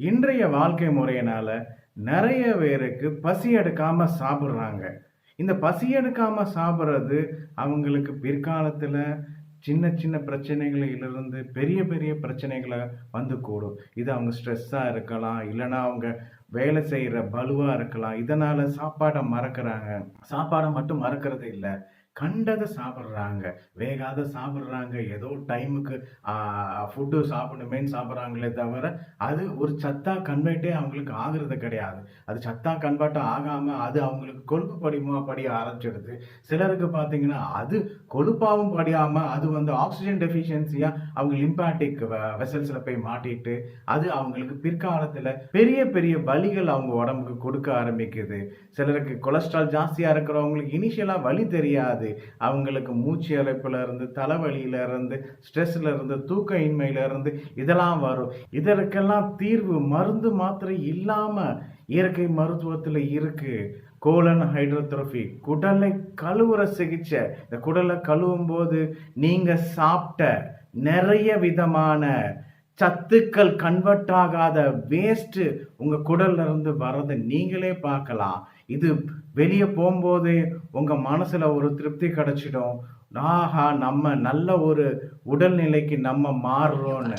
இன்றைய வாழ்க்கை முறையினால நிறைய பேருக்கு பசி எடுக்காம சாப்பிட்றாங்க இந்த பசி எடுக்காம சாப்பிட்றது அவங்களுக்கு பிற்காலத்துல சின்ன சின்ன பிரச்சனைகளிலிருந்து பெரிய பெரிய பிரச்சனைகளை வந்து கூடும். இது அவங்க ஸ்ட்ரெஸ்ஸாக இருக்கலாம். இல்லைன்னா அவங்க வேலை செய்கிற பலுவாக இருக்கலாம். இதனால் சாப்பாடை மறக்கிறாங்க சாப்பாடை மட்டும் மறக்கறது இல்லை கண்டதை சாப்பிட்றாங்க வேகாத சாப்பிட்றாங்க ஏதோ டைமுக்கு ஃபுட்டு சாப்பிடணுமேனு சாப்பிட்றாங்களே தவிர, அது ஒரு சத்தா கன்வெர்ட்டே அவங்களுக்கு ஆகுறது கிடையாது. அது சத்தா கன்வெர்ட் ஆகாமல் அது அவங்களுக்கு கொழுப்பு படிமா படிய ஆரம்பிச்சிடுது. சிலருக்கு பார்த்தீங்கன்னா, அது கொழுப்பாகவும் படியாமல் அது வந்து ஆக்ஸிஜன் டெஃபிஷியன்சியாக அவங்க லிம்பாட்டிக் வெசல்ஸில் போய் மாட்டிட்டு, அது அவங்களுக்கு பிற்காலத்தில் பெரிய பெரிய வலிகள் அவங்க உடம்புக்கு கொடுக்க ஆரம்பிக்குது. சிலருக்கு கொலஸ்ட்ரால் ஜாஸ்தியாக இருக்கிறவங்களுக்கு இனிஷியலாக வலி தெரியாது. அவங்களுக்கு மூச்சு இரைப்புல இருந்து, தலைவலியில இருந்து, ஸ்ட்ரெஸ்ல இருந்து, தூக்க இன்மையில இருந்து இதெல்லாம் வரும். இதற்கெல்லாம் தீர்வு மருந்து, மாத்திரை இல்லாமல் இயற்கை மருத்துவத்தில் இருக்குது கோலன் ஹைட்ரோத்ரோஃபி குடலை கழுவுற சிகிச்சை. இந்த குடலை கழுவும் போது நீங்கள் சாப்பிட்ட நிறைய விதமான சத்துக்கள் கன்வெர்ட் ஆகாத வேஸ்ட்டு உங்கள் குடல்ல இருந்து வர்றதை நீங்களே பார்க்கலாம். இது வெளியே போகும்போதே உங்கள் மனசில் ஒரு திருப்தி கிடச்சிடும் ஆஹா! நம்ம நல்ல ஒரு உடல்நிலைக்கு நம்ம மாறுறோன்னு